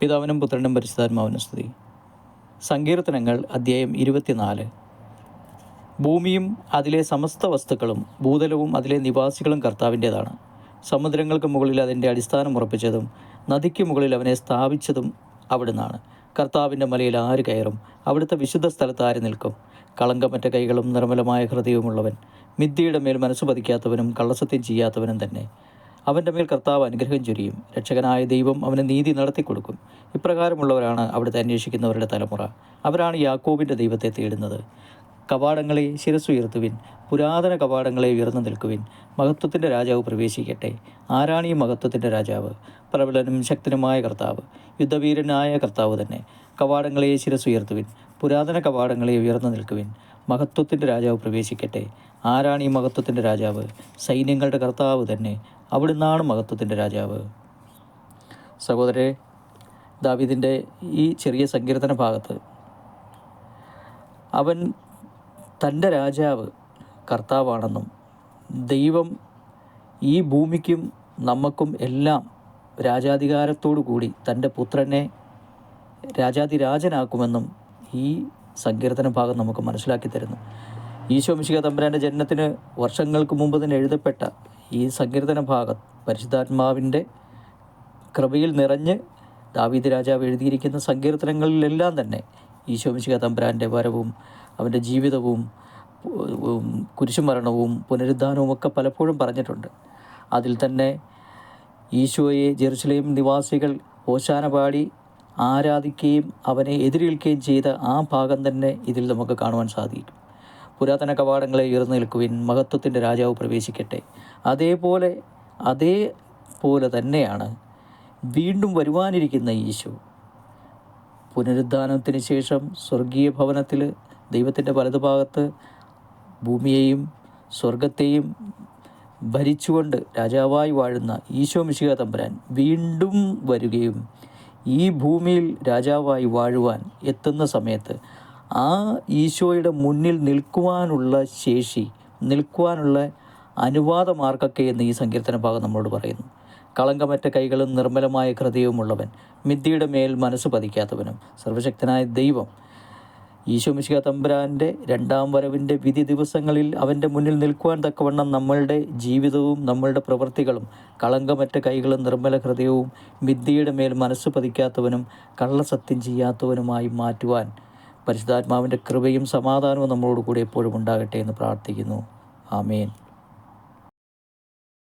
പിതാവിനും പുത്രനും പരിശുദ്ധാത്മാവിനും സ്തുതി. സങ്കീർത്തനങ്ങൾ അധ്യായം ഇരുപത്തിനാല്. ഭൂമിയും അതിലെ സമസ്ത വസ്തുക്കളും ഭൂതലവും അതിലെ നിവാസികളും കർത്താവിന്റേതാണ്. സമുദ്രങ്ങൾക്ക് മുകളിൽ അതിന്റെ അടിസ്ഥാനം ഉറപ്പിച്ചതും നദിക്ക് മുകളിൽ അവനെ സ്ഥാപിച്ചതും അവിടുന്നാണ്. കർത്താവിന്റെ മലയിൽ ആര് കയറും? അവിടുത്തെ വിശുദ്ധ സ്ഥലത്ത് ആര് നിൽക്കും? കളങ്കമറ്റ കൈകളും നിർമ്മലമായ ഹൃദയവുമുള്ളവൻ. മിഥ്യയുടെ മേൽ മനസ്സ് പതിക്കാത്തവനും കള്ളസത്യം ചെയ്യാത്തവനും തന്നെ. അവന്റെ മേൽ കർത്താവ് അനുഗ്രഹം ചൊരിയും. രക്ഷകനായ ദൈവം അവന് നീതി നടത്തിക്കൊടുക്കും. ഇപ്രകാരമുള്ളവരാണ് അവിടുത്തെ അന്വേഷിക്കുന്നവരുടെ തലമുറ. അവരാണ് യാക്കോബിന്റെ ദൈവത്തെ തേടുന്നത്. കവാടങ്ങളെ ശിരസ്സുയർത്തുവിൻ. പുരാതന കവാടങ്ങളെ ഉയർന്നു നിൽക്കുവിൻ. മഹത്വത്തിന്റെ രാജാവ് പ്രവേശിക്കട്ടെ. ആരാണ് ഈ മഹത്വത്തിന്റെ രാജാവ്? പ്രബലനും ശക്തനുമായ കർത്താവ്. യുദ്ധവീരനായ കർത്താവ് തന്നെ. കവാടങ്ങളെ ശിരസ്സുയർത്തുവിൻ. പുരാതന കവാടങ്ങളെ ഉയർന്നു നിൽക്കുവിൻ. മഹത്വത്തിന്റെ രാജാവ് പ്രവേശിക്കട്ടെ. ആരാണ് ഈ മഹത്വത്തിന്റെ രാജാവ്? സൈന്യങ്ങളുടെ കർത്താവ് തന്നെ. അവിടുന്നാണ് മഹത്വത്തിന്റെ രാജാവ്. സഹോദരെ ദാവിദിന്റെ ഈ ചെറിയ സങ്കീർത്തന ഭാഗത്ത് അവൻ തന്റെ രാജാവ് കർത്താവാണെന്നും ദൈവം ഈ ഭൂമിക്കും നമുക്കും എല്ലാം രാജാധികാരത്തോടു കൂടി തന്റെ പുത്രനെ രാജാതിരാജനാക്കുമെന്നും ഈ സങ്കീർത്തന ഭാഗം നമുക്ക് മനസ്സിലാക്കി തരുന്നു. ഈശോ മിശിക തമ്പുരാന്റെ ജനനത്തിന് വർഷങ്ങൾക്ക് മുമ്പ് തന്നെ എഴുതപ്പെട്ട ഈ സങ്കീർത്തന ഭാഗം പരിശുദ്ധാത്മാവിന്റെ കൃപയിൽ നിറഞ്ഞ് ദാവീദ് രാജാവ് എഴുതിയിരിക്കുന്ന സങ്കീർത്തനങ്ങളിലെല്ലാം തന്നെ ഈശോമിശിക തമ്പുരാന്റെ വരവും അവന്റെ ജീവിതവും കുരിശുമരണവും പുനരുദ്ധാനവും ഒക്കെ പലപ്പോഴും പറഞ്ഞിട്ടുണ്ട്. അതിൽ തന്നെ ഈശോയെ ജെറുസലേം നിവാസികൾ ഓശാന പാടി ആരാധിക്കുകയും അവനെ എതിരേൽക്കുകയും ചെയ്ത ആ ഭാഗം തന്നെ ഇതിൽ നമുക്ക് കാണുവാൻ സാധിക്കും. പുരാതന കവാടങ്ങളെ ഉയർന്നു നിൽക്കുവിൻ മഹത്വത്തിന്റെ രാജാവ് പ്രവേശിക്കട്ടെ. അതേപോലെ അതേപോലെ തന്നെയാണ് വീണ്ടും വരുവാനിരിക്കുന്ന ഈശോ. പുനരുദ്ധാനത്തിന് ശേഷം സ്വർഗീയ ഭവനത്തിൽ ദൈവത്തിന്റെ വലതുഭാഗത്ത് ഭൂമിയെയും സ്വർഗത്തെയും ഭരിച്ചുകൊണ്ട് രാജാവായി വാഴുന്ന ഈശോ മിശിക തമ്പുരാൻ വീണ്ടും വരികയും ഈ ഭൂമിയിൽ രാജാവായി വാഴുവാൻ എത്തുന്ന സമയത്ത് ആ ഈശോയുടെ മുന്നിൽ നിൽക്കുവാനുള്ള ശേഷി നിൽക്കുവാനുള്ള അനുവാദമാർക്കൊക്കെ എന്ന് ഈ സങ്കീർത്തന ഭാഗം നമ്മളോട് പറയുന്നു. കളങ്കമറ്റ കൈകളും നിർമ്മലമായ ഹൃദയവുമുള്ളവൻ മിഥ്യയുടെ മേൽ മനസ്സ് പതിക്കാത്തവനും സർവശക്തനായ ദൈവം. ഈശോമിശിക തമ്പുരാന്റെ രണ്ടാം വരവിന്റെ വിധി ദിവസങ്ങളിൽ അവന്റെ മുന്നിൽ നിൽക്കുവാൻ തക്കവണ്ണം നമ്മളുടെ ജീവിതവും നമ്മളുടെ പ്രവൃത്തികളും കളങ്കമറ്റ കൈകളും നിർമ്മല ഹൃദയവും മിഥ്യയുടെ മേൽ മനസ്സ് പതിക്കാത്തവനും കള്ളസത്യം ചെയ്യാത്തവനുമായി മാറ്റുവാൻ പരിശുദ്ധാത്മാവിന്റെ കൃപയും സമാധാനവും നമ്മളോട് കൂടി എപ്പോഴും ഉണ്ടാകട്ടെ എന്ന് പ്രാർത്ഥിക്കുന്നു. ആമേൻ.